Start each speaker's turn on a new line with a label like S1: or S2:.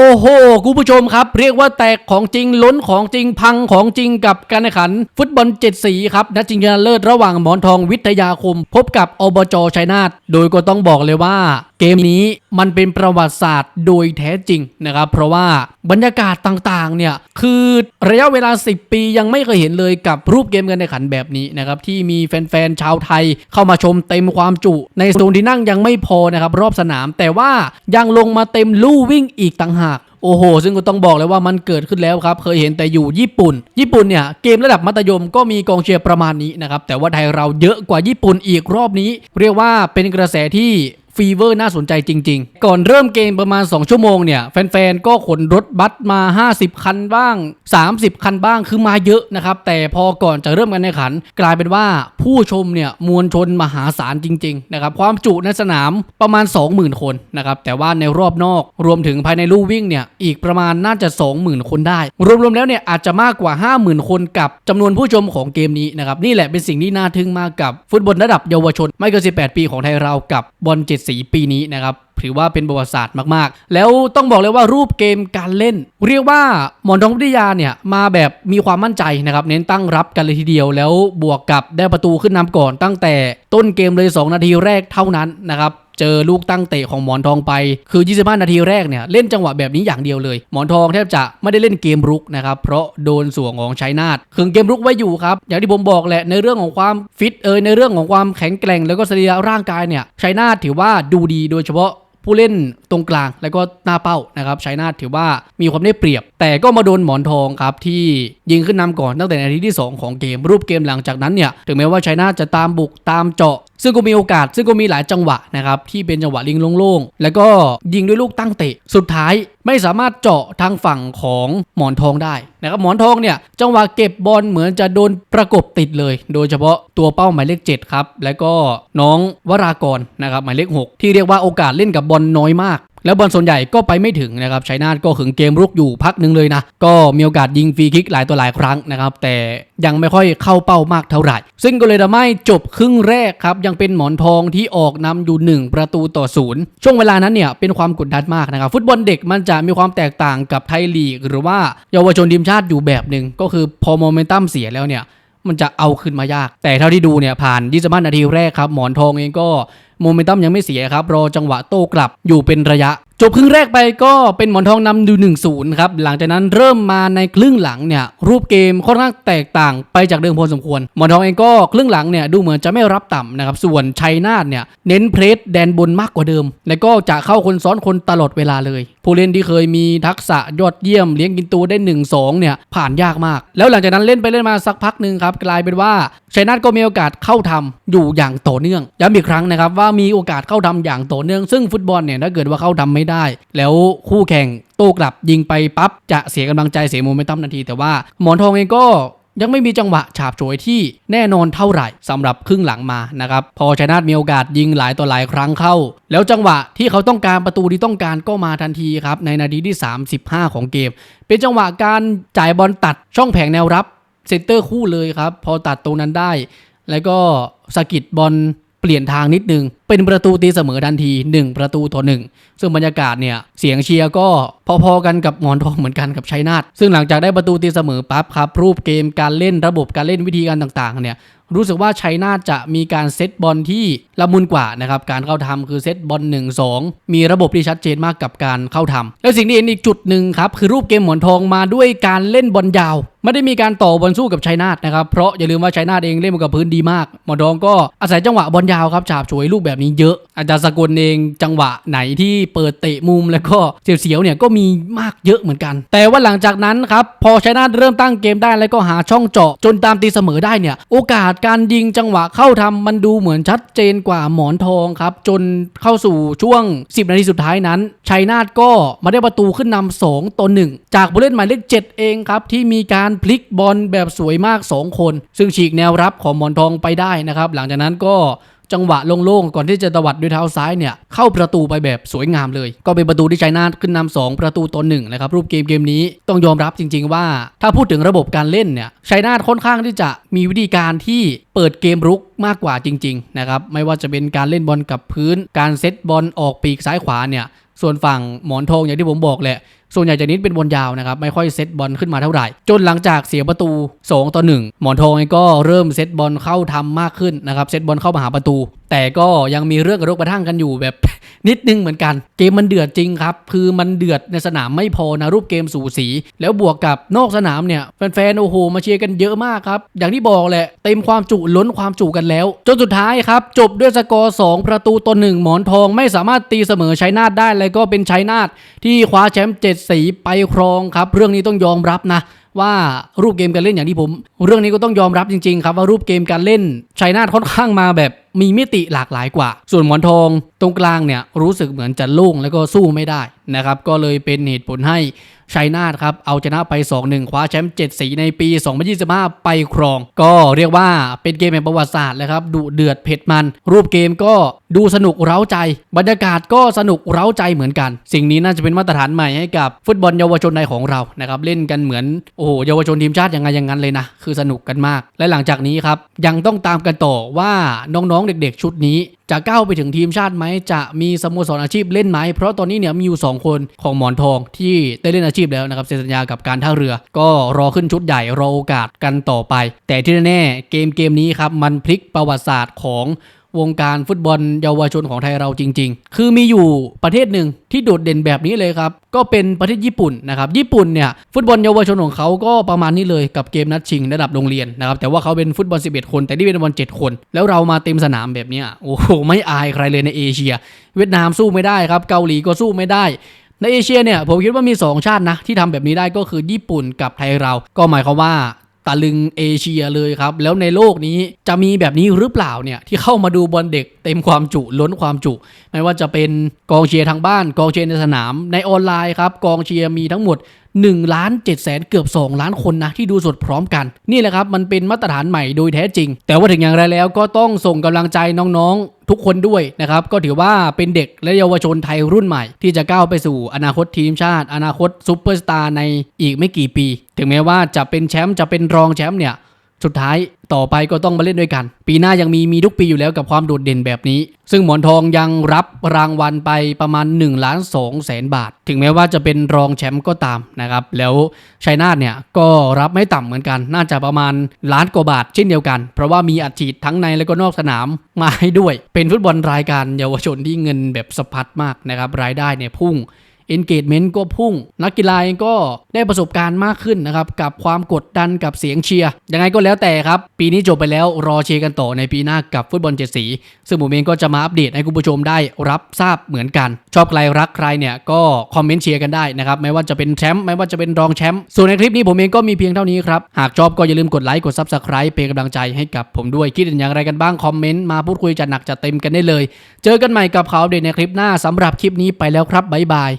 S1: โอ้โหคุณผู้ชมครับ เรียกว่าแตกของจริงล้นของจริงพังของจริงกับการแข่งขัน ฟุตบอลเจ็ดสีครับนัดชิงชนะเลิศระหว่างหมอนทองวิทยาคม พบกับอบจชัยนาทโดยก็ต้องบอกเลยว่า เกมนี้มันเป็นประวัติศาสตร์โดยแท้จริงนะครับ เพราะว่าบรรยากาศต่างๆเนี่ยคือระยะเวลา 10 ปียังไม่เคยเห็นเลยกับรูปเกมการแข่งขันแบบนี้นะครับที่มีแฟนๆชาวไทยเข้ามาชมเต็มความจุ ในสตูนที่นั่งยังไม่พอนะครับรอบสนาม แต่ว่ายังลงมาเต็มลู่วิ่งอีกต่างหากโอ้โห ซึ่งก็ต้องบอกเลยว่ามันเกิดขึ้นแล้วครับ เคยเห็นแต่อยู่ญี่ปุ่น ญี่ปุ่นเนี่ย เกมระดับมัธยมก็มีกองเชียร์ประมาณนี้นะครับ แต่ว่าไทยเราเยอะกว่าญี่ปุ่นอีกรอบนี้ เรียกว่าเป็นกระแสที่ ฟีเวอร์น่าสนใจจริง ๆ ก่อนเริ่มเกมประมาณ 2 ชั่วโมงเนี่ย แฟนๆ ก็ขนรถบัสมา 50 คันบ้าง 30 คันบ้างคือมาเยอะนะครับ แต่พอก่อนจะเริ่มการแข่งขัน กลายเป็นว่าผู้ชมเนี่ยมวลชนมหาศาลจริง ๆ นะครับ ความจุในสนามประมาณ 20,000 คนนะครับ แต่ว่าในรอบนอกรวมถึงภายในลู่วิ่งเนี่ยอีกประมาณน่าจะ 20,000 คนได้ รวมๆแล้วเนี่ยอาจจะมากกว่า 50,000 คนกับจำนวนผู้ชมของเกมนี้นะครับนี่แหละเป็นสิ่งที่น่าทึ่งมากกับฟุตบอลระดับเยาวชนไม่เกิน18 ปีของไทยเรากับบอลเจ็ดสีปีนี้นะครับถือว่าเป็นประวัติศาสตร์มากๆ แล้วต้องบอกเลยว่ารูปเกมการเล่น เรียกว่าหมอนทองวิทยาเนี่ยมาแบบมีความมั่นใจนะครับ เน้นตั้งรับกันเลยทีเดียว แล้วบวกกับได้ประตูขึ้นนำก่อนตั้งแต่ต้นเกมเลย 2 นาทีแรกเท่านั้นนะครับ เจอลูกตั้งเตะของหมอนทองไป คือ 25 นาทีแรกเนี่ยเล่นจังหวะแบบนี้อย่างเดียวเลย หมอนทองแทบจะไม่ได้เล่นเกมรุกนะครับ เพราะโดนส่วงของชัยนาทขึงเกมรุกไว้อยู่ครับ อย่างที่ผมบอกแหละในเรื่องของความฟิตเอยในเรื่องของความแข็งแกร่ง แล้วก็สรีระร่างกายเนี่ยชัยนาทถือว่าดูดีโดยเฉพาะผู้เล่นตรงกลางแล้วก็หน้าเป้านะครับชัยนาทถือว่ามีความได้เปรียบ แต่ก็มาโดนหมอนทองครับ ที่ยิงขึ้นนำก่อนตั้งแต่นาทีที่ 2 ของเกมรูปเกมหลังจากนั้นเนี่ยถึงแม้ว่าชัยนาทจะตามบุกตามเจาะ ซึ่งก็มีโอกาส ซึ่งก็มีหลายจังหวะนะครับที่เป็นจังหวะลิงโล่งๆ แล้วก็ยิงด้วยลูกตั้งเตะ สุดท้ายไม่สามารถเจาะทางฝั่งของหมอนทองได้นะครับหมอนทองเนี่ยจังหวะเก็บบอลเหมือนจะโดนประกบติดเลย โดยเฉพาะตัวเป้าหมายเลข7ครับแล้วก็น้องวรากรนะครับหมายเลข 6 ที่เรียกว่าโอกาสเล่นกับบอลน้อยมาก แล้วบอลส่วนใหญ่ก็ไปไม่ถึงนะครับชัยนาทก็ขึงเกมรุกอยู่พักหนึ่งเลยนะ ก็มีโอกาสยิงฟรีคิกหลายตัวหลายครั้งนะครับ แต่ยังไม่ค่อยเข้าเป้ามากเท่าไหร่ ซึ่งก็เลยทำให้จบครึ่งแรกครับ ยังเป็นหมอนทองที่ออกนำอยู่ 1 ประตูต่อศูนย์ช่วงเวลานั้นเนี่ยเป็นความกดดันมากนะครับ ฟุตบอลเด็กมันจะมีความแตกต่างกับไทยลีก หรือว่าเยาวชนทีมชาติอยู่แบบหนึ่งก็คือพอโมเมนตัมเสียแล้วเนี่ย มันจะเอาขึ้นมายาก แต่เท่าที่ดูเนี่ยผ่าน25นาทีแรกครับหมอนทองเองก็โมเมนตัมยังไม่เสียครับรอจังหวะโต้กลับอยู่เป็นระยะ จบครึ่งแรกไปก็เป็นหมอนทองนำดู1-0ครับ หลังจากนั้นเริ่มมาในครึ่งหลังเนี่ย รูปเกมค่อนข้างแตกต่างไปจากเดิมพอสมควร หมอนทองเองก็ครึ่งหลังเนี่ยดูเหมือนจะไม่รับต่ำนะครับ ส่วนชัยนาทเนี่ยเน้นเพรสแดนบนมากกว่าเดิม แล้วก็จะเข้าคนซ้อนคนตลอดเวลาเลย ผู้เล่นที่เคยมีทักษะยอดเยี่ยมเลี้ยงกินตัวได้1-2เนี่ยผ่านยากมาก แล้วหลังจากนั้นเล่นไปเล่นมาสักพักหนึ่งครับกลายเป็นว่าชัยนาทก็มีโอกาสเข้าทำอยู่อย่างต่อเนื่องย้ำอีกครั้งนะครับว่ามีโอกาสเข้าทำอย่างต่อเนื่อง ซึ่งฟุตบอลเนี่ยถ้าเกิดว่าเข้าทำไม่ได้ แล้วคู่แข่งโต้กลับยิงไปปั๊บจะเสียกำลังใจเสียโมเมนตัมทันที แต่ว่าหมอนทองเองก็ยังไม่มีจังหวะฉาบฉวยที่แน่นอนเท่าไหร่สำหรับครึ่งหลังมานะครับ พอชัยนาทมีโอกาสยิงหลายต่อหลายครั้งเข้า แล้วจังหวะที่เขาต้องการประตูที่ต้องการก็มาทันทีครับในนาทีที่ 35 ของเกม เป็นจังหวะการจ่ายบอลตัดช่องแผงแนวรับ เซนเตอร์คู่เลยครับ พอตัดตรงนั้นได้ แล้วก็สะกิดบอลเปลี่ยนทางนิดนึง เป็นประตูตีเสมอทันที 1 ประตูต่อหนึ่งซึ่งบรรยากาศเนี่ย เสียงเชียร์ก็พอๆกันกับหมอนทองเหมือนกันกับชัยนาทซึ่งหลังจากได้ประตูตีเสมอปั๊บครับรูปเกมการเล่นระบบการเล่นวิธีการต่างๆเนี่ย รู้สึกว่าชัยนาจะมีการเซตบอลที่ละมุนกว่านะครับการเข้าทำคือเซตบอล1 2 มีระบบที่ชัดเจนมากกับการเข้าทำแล้วสิ่งที่เห็นอีกจุดหนึ่งครับคือรูปเกมหมอนทองมาด้วยการเล่นบอลยาว ไม่ได้มีการต่อบอลสู้กับชัยนาทนะครับเพราะอย่าลืมว่าชัยนาทเองเล่นบอลกับพื้นดีมากหมอนทองก็อาศัยจังหวะบอลยาวครับฉาบฉวยลูกแบบนี้เยอะ อาจารย์สกลเองจังหวะไหนที่เปิดเตะมุมแล้วก็เสียวๆเนี่ยก็มีมากเยอะเหมือนกัน แต่ว่าหลังจากนั้นครับพอชัยนาทเริ่มตั้งเกมได้แล้วก็หาช่องเจาะจนตามตีเสมอได้เนี่ยโอกาสการยิงจังหวะเข้าทำมันดูเหมือนชัดเจนกว่าหมอนทองครับ จนเข้าสู่ช่วง 10 นาทีสุดท้ายนั้นชัยนาทก็มาได้ประตูขึ้นนำ2ต่อ1จากผู้เล่นหมายเลข7เองครับ ที่มีการพลิกบอลแบบสวยมาก 2 คน ซึ่งฉีกแนวรับของหมอนทองไปได้นะครับ หลังจากนั้นก็ จังหวะโล่งๆก่อนที่จะตวัดด้วยเท้าซ้ายเนี่ยเข้าประตูไปแบบสวยงามเลย ก็เป็นประตูที่ชัยนาทขึ้นนำ2ประตูต่อหนึ่งนะครับรูปเกมเกมนี้ต้องยอมรับจริง ๆ ว่า ถ้าพูดถึงระบบการเล่นเนี่ยชัยนาทค่อนข้างที่จะมีวิธีการที่เปิดเกมรุกมากกว่าจริงๆนะครับไม่ว่าจะเป็นการเล่นบอลกับพื้น การเซตบอลออกปีกซ้ายขวาเนี่ยส่วนฝั่งหมอนทองอย่างที่ผมบอกแหละ ส่วนใหญ่จะเน้นเป็นบอลยาวนะครับ ไม่ค่อยเซตบอลขึ้นมาเท่าไหร่ จนหลังจากเสียประตู 2 ต่อ 1 หมอนทองก็เริ่มเซตบอลเข้าทำมากขึ้นนะครับ เซตบอลเข้ามาหาประตู แต่ก็ยังมีเรื่องกระรกกระทั่งกันอยู่แบบนิดนึงเหมือนกัน เกมมันเดือดจริงครับ คือมันเดือดในสนามไม่พอนะรูปเกมสูสี แล้วบวกกับนอกสนามเนี่ยแฟนๆโอ้โหมาเชียร์กันเยอะมากครับ อย่างที่บอกแหละเต็มความจุล้นความจุกันแล้ว จนสุดท้ายครับ จบด้วยสกอร์2ประตูต่อหนึ่งหมอนทองไม่สามารถตีเสมอชัยนาทได้ แล้วก็เป็นชัยนาทที่คว้าแชมป์เจ็ดสีไปครองครับ เรื่องนี้ต้องยอมรับนะว่ารูปเกมการเล่นอย่างที่ผม เรื่องนี้ก็ต้องยอมรับจริงๆครับว่ารูปเกมการเล่นชัยนาทค่อนข้างมาแบบมีมิติหลากหลายกว่า ส่วนหมอนทองตรงกลางเนี่ยรู้สึกเหมือนจะโล่งแล้วก็สู้ไม่ได้นะครับก็เลยเป็นเหตุผลให้ชัยนาทครับเอาชนะไป 2-1 คว้าแชมป์7สีในปี 2025 ไปครอง ก็เรียกว่าเป็นเกมแห่งประวัติศาสตร์เลยครับดุเดือดเผ็ดมัน รูปเกมก็ดูสนุกเร้าใจ บรรยากาศก็สนุกเร้าใจเหมือนกัน สิ่งนี้น่าจะเป็นมาตรฐานใหม่ให้กับฟุตบอลเยาวชนในของเรานะครับเล่นกันเหมือนโอ้โหเยาวชนทีมชาติยังไงอย่างนั้นเลยนะคือสนุกกันมาก และหลังจากนี้ครับยังต้องตามกันต่อว่าน้องๆ เด็กๆ ชุดนี้ จะก้าวไปถึงทีมชาติไหม จะมีสโมสรอาชีพเล่นไหม เพราะตอนนี้เนี่ยมีอยู่ 2 คนของหมอนทองที่ได้เล่นอาชีพแล้วนะครับเซ็นสัญญากับการท่าเรือ ก็รอขึ้นชุดใหญ่รอโอกาสกันต่อไป แต่ที่แน่ๆเกมเกมนี้ครับมันพลิกประวัติศาสตร์ของ วงการฟุตบอลเยาวชนของไทยเราจริง ๆ คือมีอยู่ประเทศหนึ่งที่โดดเด่นแบบนี้เลยครับ ก็เป็นประเทศญี่ปุ่นนะครับญี่ปุ่นเนี่ยฟุตบอลเยาวชนของเขาก็ประมาณนี้เลยกับเกมนัดชิงระดับโรงเรียนนะครับแต่ว่าเขาเป็นฟุตบอล 11 คน แต่นี่เป็นบอล7คน แล้วเรามาเต็มสนามแบบนี้โอ้โหไม่อายใครเลยในเอเชีย เวียดนามสู้ไม่ได้ครับเกาหลีก็สู้ไม่ได้ในเอเชียเนี่ยผมคิดว่ามี 2 ชาตินะที่ทำแบบนี้ได้ก็คือญี่ปุ่นกับไทยเรา ก็หมายความว่า ตะลึงเอเชียเลยครับ แล้วในโลกนี้จะมีแบบนี้หรือเปล่าเนี่ยที่เข้ามาดูบอลเด็กเต็มความจุล้นความจุ ไม่ว่าจะเป็นกองเชียร์ทางบ้านกองเชียร์ในสนามในออนไลน์ครับกองเชียร์มีทั้งหมด1ล้าน7แสนเกือบ 2 ล้านคนนะที่ดูสดพร้อมกัน นี่แหละครับมันเป็นมาตรฐานใหม่โดยแท้จริง แต่ว่าถึงอย่างไรแล้วก็ต้องส่งกำลังใจน้องๆ ทุกคนด้วยนะครับ ก็ถือว่าเป็นเด็กและเยาวชนไทยรุ่นใหม่ ที่จะก้าวไปสู่อนาคตทีมชาติ อนาคตซูเปอร์สตาร์ในอีกไม่กี่ปี ถึงแม้ว่าจะเป็นแชมป์จะเป็นรองแชมป์เนี่ย สุดท้ายต่อไปก็ต้องมาเล่นด้วยกัน ปีหน้ายังมีมีทุกปีอยู่แล้วกับความโดดเด่นแบบนี้ ซึ่งหมอนทองยังรับรางวัลไปประมาณ1ล้าน2แสนบาท ถึงแม้ว่าจะเป็นรองแชมป์ก็ตามนะครับ แล้วชัยนาทเนี่ยก็รับไม่ต่ำเหมือนกัน น่าจะประมาณล้านกว่าบาทเช่นเดียวกัน เพราะว่ามีอัดฉีดทั้งในและก็นอกสนามมาให้ด้วย เป็นฟุตบอลรายการเยาวชนที่เงินแบบสะพัดมากนะครับรายได้เนี่ยพุ่ง engagement ก็พุ่ง นักกีฬาเองก็ได้ประสบการณ์มากขึ้นนะครับ กับความกดดันกับเสียงเชียร์ยังไงก็แล้วแต่ครับ ปีนี้จบไปแล้วรอเชียร์กันต่อในปีหน้ากับฟุตบอลเจ็ดสี ซึ่งผมเองก็จะมาอัปเดตให้คุณผู้ชมได้รับทราบเหมือนกัน ชอบใครรักใครเนี่ยก็คอมเมนต์เชียร์กันได้นะครับไม่ว่าจะเป็นแชมป์ไม่ว่าจะเป็นรองแชมป์ส่วนในคลิปนี้ผมเองก็มีเพียงเท่านี้ครับหากชอบก็อย่าลืมกดไลค์กด subscribe เป็นกำลังใจให้กับผมด้วยคิดเห็นอย่างไรกันบ้างคอมเมนต์มาพูดคุยจัดหนักจัดเต็มกันได้เลย เจอกันใหม่กับข่าเดในคลิปหน้าสำหรับคลิปนี้ไปแล้วครับบ๊ายบาย